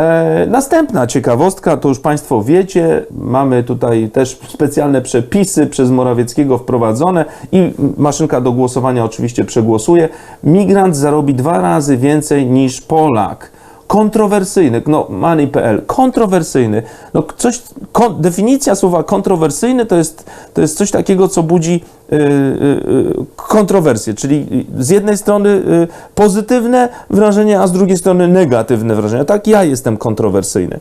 E, następna ciekawostka, to już Państwo wiecie, mamy tutaj też specjalne przepisy przez Morawieckiego wprowadzone i maszynka do głosowania oczywiście przegłosuje. Migrant zarobi dwa razy więcej niż Polak. Kontrowersyjny, no money.pl, kontrowersyjny. No coś, kon, definicja słowa kontrowersyjny to jest, to jest coś takiego, co budzi y, y, y, czyli z jednej strony y, pozytywne wrażenie, a z drugiej strony negatywne wrażenie. Tak, ja jestem kontrowersyjny.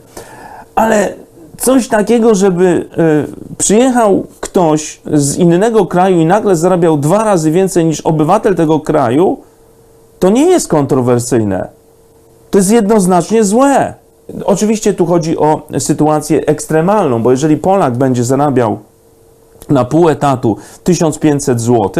Ale coś takiego, żeby y, przyjechał ktoś z innego kraju i nagle zarabiał dwa razy więcej niż obywatel tego kraju, to nie jest kontrowersyjne. To jest jednoznacznie złe. Oczywiście tu chodzi o sytuację ekstremalną, bo jeżeli Polak będzie zarabiał na pół etatu 1500 zł,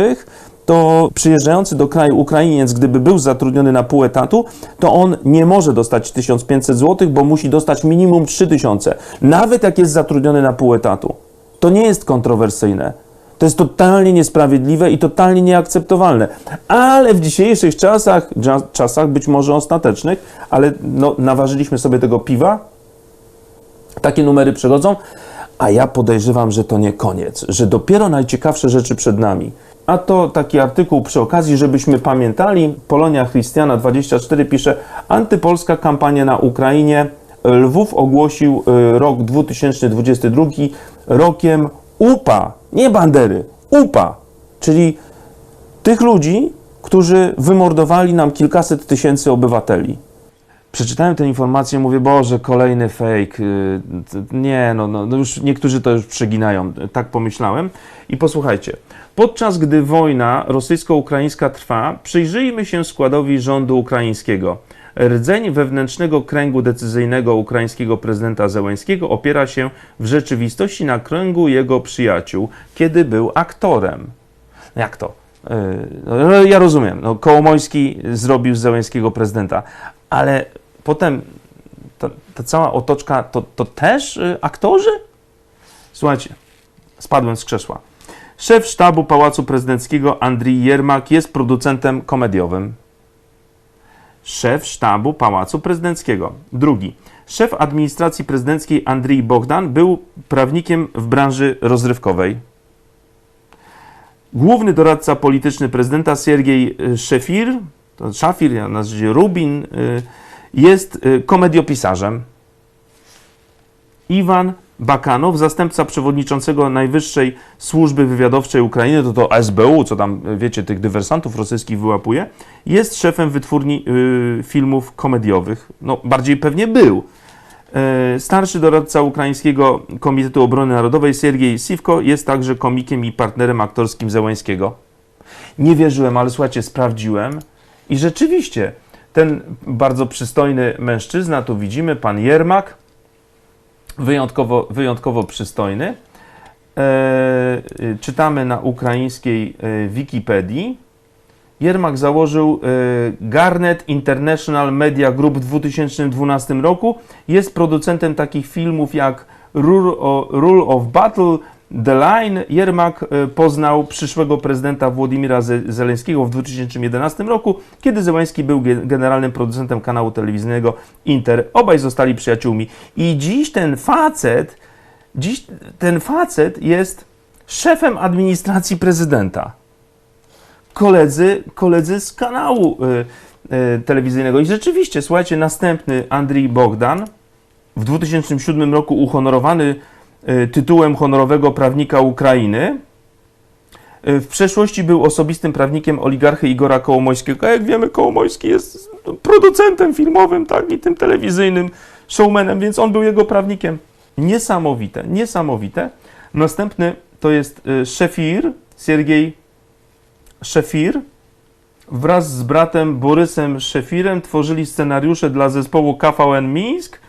to przyjeżdżający do kraju Ukrainiec, gdyby był zatrudniony na pół etatu, to on nie może dostać 1500 zł, bo musi dostać minimum 3000, nawet jak jest zatrudniony na pół etatu. To nie jest kontrowersyjne. To jest totalnie niesprawiedliwe i totalnie nieakceptowalne. Ale w dzisiejszych czasach, czasach być może ostatecznych, ale no, naważyliśmy sobie tego piwa, takie numery przechodzą, a ja podejrzewam, że to nie koniec, że dopiero najciekawsze rzeczy przed nami. A to taki artykuł przy okazji, żebyśmy pamiętali. Polonia Christiana 24 pisze: Antypolska kampania na Ukrainie. Lwów ogłosił y, rok 2022 rokiem UPA, nie Bandery, UPA, czyli tych ludzi, którzy wymordowali nam kilkaset tysięcy obywateli. Przeczytałem tę informację, mówię, Boże, kolejny fake. y, Nie, no, no, no już niektórzy to już przeginają. Tak pomyślałem. I posłuchajcie. Podczas gdy wojna rosyjsko-ukraińska trwa, przyjrzyjmy się składowi rządu ukraińskiego. Rdzeń wewnętrznego kręgu decyzyjnego ukraińskiego prezydenta Zełenskiego opiera się w rzeczywistości na kręgu jego przyjaciół, kiedy był aktorem. Jak to? Yy, no, ja rozumiem, no, Kołomoński zrobił z Zełenskiego prezydenta, ale potem ta, ta cała otoczka, to, to też y, aktorzy? Słuchajcie, spadłem z krzesła. Szef sztabu Pałacu Prezydenckiego Andrii Jermak jest producentem komediowym. Szef sztabu Pałacu Prezydenckiego. Drugi. Szef administracji prezydenckiej Andrii Bogdan był prawnikiem w branży rozrywkowej. Główny doradca polityczny prezydenta Siergiej y, Szefir, to Szafir, ja się Rubin, y, jest y, komediopisarzem. Iwan Bakanow, zastępca przewodniczącego Najwyższej Służby Wywiadowczej Ukrainy, to to SBU, co tam, wiecie, tych dywersantów rosyjskich wyłapuje, jest szefem wytwórni y, filmów komediowych. No, bardziej pewnie był. E, Starszy doradca Ukraińskiego Komitetu Obrony Narodowej Siergiej Sivko jest także komikiem i partnerem aktorskim Zełańskiego. Nie wierzyłem, ale słuchajcie, sprawdziłem i rzeczywiście ten bardzo przystojny mężczyzna, tu widzimy, pan Jermak, wyjątkowo, wyjątkowo przystojny. E, czytamy na ukraińskiej e, Wikipedii. Jermak założył e, Garnet International Media Group w 2012 roku. Jest producentem takich filmów jak Rule of Battle, Line. Jermak e, poznał przyszłego prezydenta Władimira Ze- Zeleńskiego w 2011 roku, kiedy Zeleński był ge- generalnym producentem kanału telewizyjnego Inter. Obaj zostali przyjaciółmi. I dziś ten facet, dziś ten facet jest szefem administracji prezydenta koledzy, koledzy z kanału y, y, telewizyjnego. I rzeczywiście, słuchajcie, następny Andrii Bogdan, w 2007 roku uhonorowany tytułem honorowego prawnika Ukrainy. Y, W przeszłości był osobistym prawnikiem oligarchy Igora Kołomońskiego. A jak wiemy, Kołomoński jest producentem filmowym, tak, i tym telewizyjnym showmanem, więc on był jego prawnikiem. Niesamowite, niesamowite. Następny to jest y, Szefir, Siergiej Szefir wraz z bratem Borysem Szefirem tworzyli scenariusze dla zespołu KVN Mińsk, y,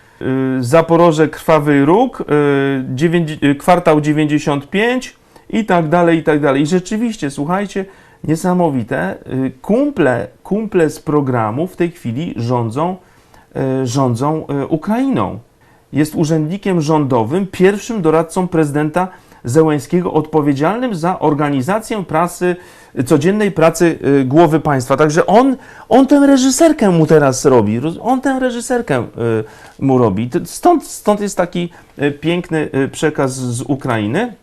Zaporoże Krwawy Róg, y, y, Kwartał 95 i tak dalej, i tak dalej. I rzeczywiście, słuchajcie, niesamowite, y, kumple, kumple z programu w tej chwili rządzą, y, rządzą y, Ukrainą. Jest urzędnikiem rządowym, pierwszym doradcą prezydenta Zełęńskiego odpowiedzialnym za organizację prasy codziennej pracy y, głowy państwa. Także on, on tę reżyserkę mu teraz robi. On tę reżyserkę y, mu robi. Stąd, stąd jest taki y, piękny przekaz z Ukrainy.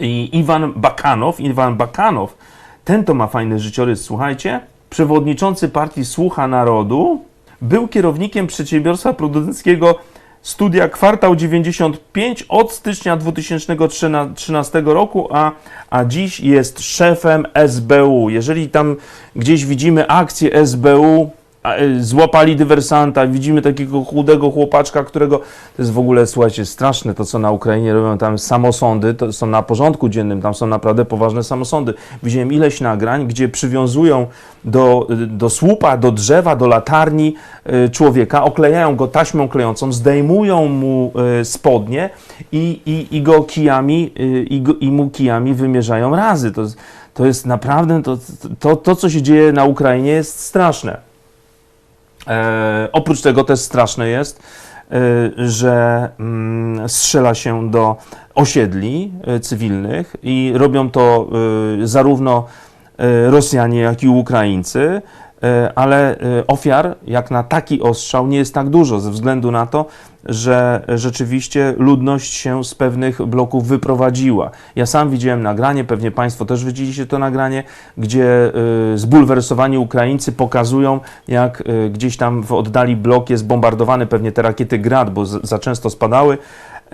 I Iwan Bakanow, Iwan Bakanow, ten to ma fajny życiorys, słuchajcie. Przewodniczący partii Słucha Narodu, był kierownikiem przedsiębiorstwa producenckiego Studia Kwartał 95 od stycznia 2013 roku, a, a dziś jest szefem SBU. Jeżeli tam gdzieś widzimy akcję SBU, złapali dywersanta, widzimy takiego chudego chłopaczka, którego to jest w ogóle, słuchajcie, straszne to, co na Ukrainie robią tam samosądy, to są na porządku dziennym, tam są naprawdę poważne samosądy. Widziałem ileś nagrań, gdzie przywiązują do, do słupa, do drzewa, do latarni y, człowieka, oklejają go taśmą klejącą, zdejmują mu y, spodnie i, i, i go kijami, y, i, i mu kijami wymierzają razy. To, to jest naprawdę, to, to, to co się dzieje na Ukrainie jest straszne. E, oprócz tego też straszne jest, e, że mm, strzela się do osiedli e, cywilnych i robią to e, zarówno Rosjanie, jak i Ukraińcy, ale e, ofiar jak na taki ostrzał nie jest tak dużo ze względu na to, że rzeczywiście ludność się z pewnych bloków wyprowadziła. Ja sam widziałem nagranie, pewnie Państwo też widzieliście to nagranie, gdzie y, zbulwersowani Ukraińcy pokazują, jak gdzieś tam w oddali blok jest bombardowany, pewnie te rakiety Grad, bo za często spadały.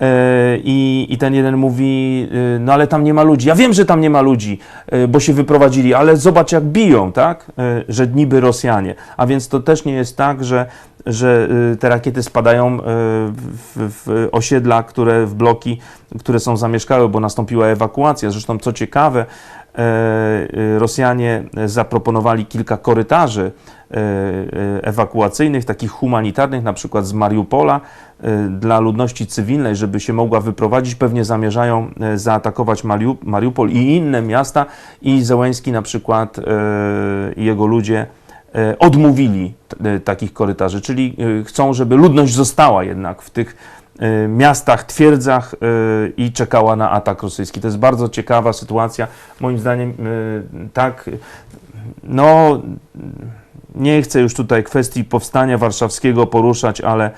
E, I, I ten jeden mówi, y, no ale tam nie ma ludzi. Ja wiem, że tam nie ma ludzi, y, bo się wyprowadzili, ale zobacz jak biją, tak? Że niby Rosjanie. A więc to też nie jest tak, że, że te rakiety spadają w, w osiedla, które w bloki, które są zamieszkałe, bo nastąpiła ewakuacja. Zresztą co ciekawe, e, Rosjanie zaproponowali kilka korytarzy e, e, ewakuacyjnych, takich humanitarnych, na przykład z Mariupola, e, dla ludności cywilnej, żeby się mogła wyprowadzić. Pewnie zamierzają e, zaatakować Mariu- Mariupol i inne miasta i Zełęński na przykład e, i jego ludzie e, odmówili e, takich korytarzy, czyli e, chcą, żeby ludność została jednak w tych e, miastach, twierdzach e, i czekała na atak rosyjski. To jest bardzo ciekawa sytuacja. Moim zdaniem e, tak, no nie chcę już tutaj kwestii powstania warszawskiego poruszać, ale,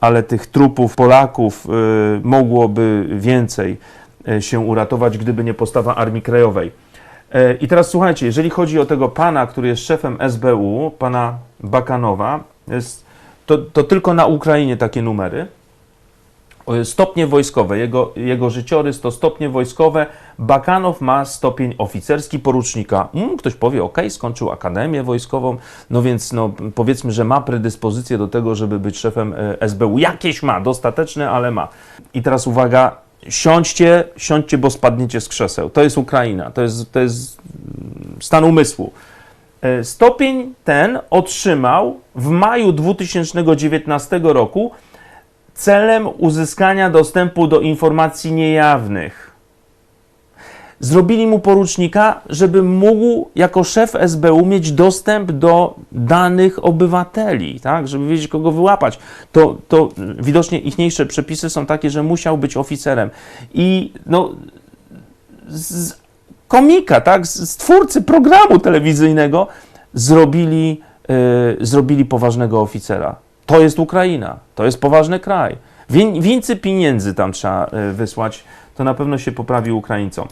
ale tych trupów Polaków y, mogłoby więcej y, się uratować, gdyby nie postawa Armii Krajowej. E, I teraz słuchajcie, jeżeli chodzi o tego pana, który jest szefem SBU, pana Bakanowa, jest, to, to tylko na Ukrainie takie numery. Stopnie wojskowe, jego, jego życiorys to stopnie wojskowe. Bakanow ma stopień oficerski porucznika. Mm, ktoś powie, ok, skończył akademię wojskową, no więc no, powiedzmy, że ma predyspozycję do tego, żeby być szefem e, SBU. Jakieś ma, dostateczne, ale ma. I teraz uwaga, siądźcie, siądźcie, bo spadniecie z krzeseł. To jest Ukraina, to jest, to jest mm, stan umysłu. E, Stopień ten otrzymał w maju 2019 roku celem uzyskania dostępu do informacji niejawnych. Zrobili mu porucznika, żeby mógł jako szef SBU mieć dostęp do danych obywateli, tak? żeby wiedzieć, kogo wyłapać. To, to widocznie ichniejsze przepisy są takie, że musiał być oficerem. I no, z komika, tak? z, twórcy programu telewizyjnego zrobili, y, zrobili poważnego oficera. To jest Ukraina, to jest poważny kraj. Więcej pieniędzy tam trzeba y, wysłać, to na pewno się poprawi Ukraińcom.